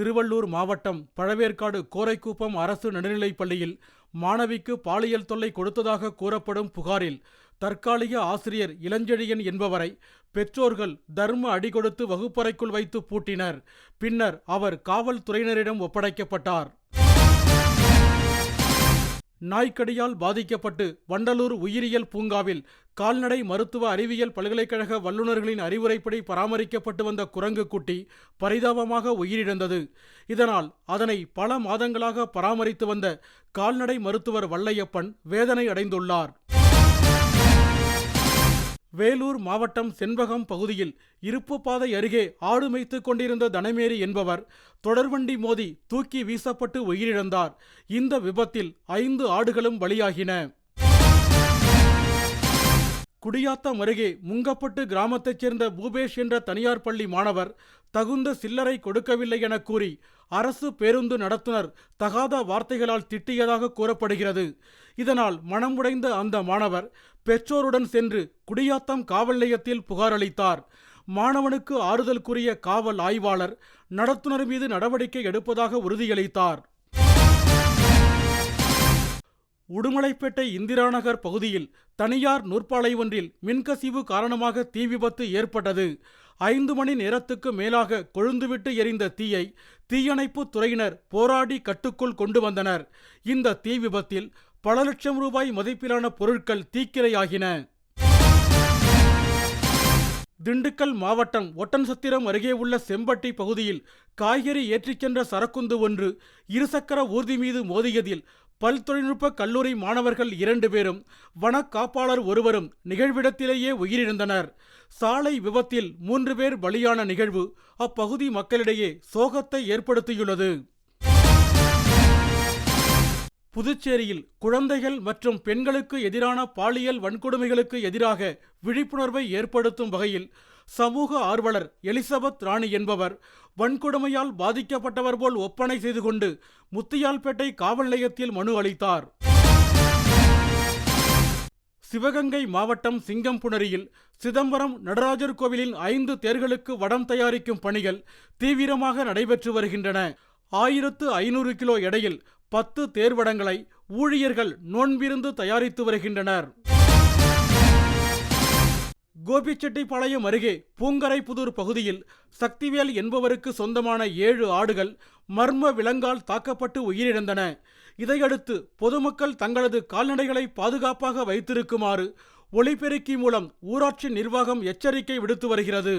திருவள்ளூர் மாவட்டம் பழவேற்காடு கோரைக்கூப்பம் அரசு நடுநிலைப் பள்ளியில் மாணவிக்கு பாலியல் தொல்லை கொடுத்ததாக கூறப்படும் புகாரில் தற்காலிக ஆசிரியர் இளஞ்செழியன் என்பவரை பெற்றோர்கள் தர்ம அடி கொடுத்து வகுப்பறைக்குள் வைத்து பூட்டினர். பின்னர் அவர் காவல்துறையினரிடம் ஒப்படைக்கப்பட்டார். நாய்க்கடியால் பாதிக்கப்பட்டு வண்டலூர் உயிரியல் பூங்காவில் கால்நடை மருத்துவ அறிவியல் பல்கலைக்கழக வல்லுநர்களின் அறிவுரைப்படி பராமரிக்கப்பட்டு வந்த குரங்கு குட்டி பரிதாபமாக உயிரிழந்தது. இதனால் அதனை பல மாதங்களாக பராமரித்து வந்த கால்நடை மருத்துவர் வல்லையப்பன் வேதனை அடைந்துள்ளார். வேலூர் மாவட்டம் செண்பகம் பகுதியில் இருப்பு பாதை அருகே ஆடு மேய்த்துக் கொண்டிருந்த தனமேரி என்பவர் தொடர்வண்டி மோதி தூக்கி வீசப்பட்டு உயிரிழந்தார். இந்த விபத்தில் ஐந்து ஆடுகளும் பலியாகின. குடியாத்தம் அருகே முங்கப்பட்டு கிராமத்தைச் சேர்ந்த பூபேஷ் என்ற தனியார் பள்ளி மாணவர் தகுந்த சில்லறை கொடுக்கவில்லை என கூறி அரசு பேருந்து நடத்துனர் தகாத வார்த்தைகளால் திட்டியதாக கூறப்படுகிறது. இதனால் மனமுடைந்த அந்த மாணவர் பெற்றோருடன் சென்று குடியாத்தம் காவல் நிலையத்தில் புகார் அளித்தார். மாணவனுக்கு ஆறுதல் கூறிய காவல் ஆய்வாளர் நடத்துனர் மீது நடவடிக்கை எடுப்பதாக உறுதியளித்தார். உடுமலைப்பேட்டை இந்திராநகர் பகுதியில் தனியார் நூற்பாலை ஒன்றில் மின்கசிவு காரணமாக தீ விபத்து ஏற்பட்டது. ஐந்து மணி நேரத்துக்கு மேலாக கொழுந்துவிட்டு எரிந்த தீயை தீயணைப்பு துறையினர் போராடி கட்டுக்குள் கொண்டு வந்தனர். இந்த தீ விபத்தில் பல லட்சம் ரூபாய் மதிப்பிலான பொருட்கள் தீக்கிரையாகின. திண்டுக்கல் மாவட்டம் ஒட்டன்சத்திரம் அருகே உள்ள செம்பட்டி பகுதியில் காய்கறி ஏற்றிச் சென்ற சரக்குந்து ஒன்று இருசக்கர ஊர்தி மீது மோதியதில் பல் தொழில்நுட்ப கல்லூரி மாணவர்கள் இரண்டு பேரும் வனக்காப்பாளர் ஒருவரும் நிகழ்விடத்திலேயே உயிரிழந்தனர். சாலை விபத்தில் மூன்று பேர் பலியான நிகழ்வு அப்பகுதி மக்களிடையே சோகத்தை ஏற்படுத்தியுள்ளது. புதுச்சேரியில் குழந்தைகள் மற்றும் பெண்களுக்கு எதிரான பாலியல் வன்கொடுமைகளுக்கு எதிராக விழிப்புணர்வை ஏற்படுத்தும் வகையில் சமூக ஆர்வலர் எலிசபெத் ராணி என்பவர் வன்கொடுமையால் பாதிக்கப்பட்டவர் போல் ஒப்பனை செய்து கொண்டு முத்தியால்பேட்டை காவல் நிலையத்தில் மனு அளித்தார். சிவகங்கை மாவட்டம் சிங்கம்புணரியில் சிதம்பரம் நடராஜர் கோவிலின் ஐந்து தேர்களுக்கு வடம் தயாரிக்கும் பணிகள் தீவிரமாக நடைபெற்று வருகின்றன. ஆயிரத்து ஐநூறு கிலோ எடையில் பத்து தேர்வடங்களை ஊழியர்கள் நோன்பிருந்து தயாரித்து வருகின்றனர். கோபிச்செட்டிப்பாளையம் அருகே பூங்கரைப்புதூர் பகுதியில் சக்திவேல் என்பவருக்கு சொந்தமான ஏழு ஆடுகள் மர்ம விலங்கால் தாக்கப்பட்டு உயிரிழந்தன. இதையடுத்து பொதுமக்கள் தங்களது கால்நடைகளை பாதுகாப்பாக வைத்திருக்குமாறு ஒளிபெருக்கி மூலம் ஊராட்சி நிர்வாகம் எச்சரிக்கை விடுத்து வருகிறது.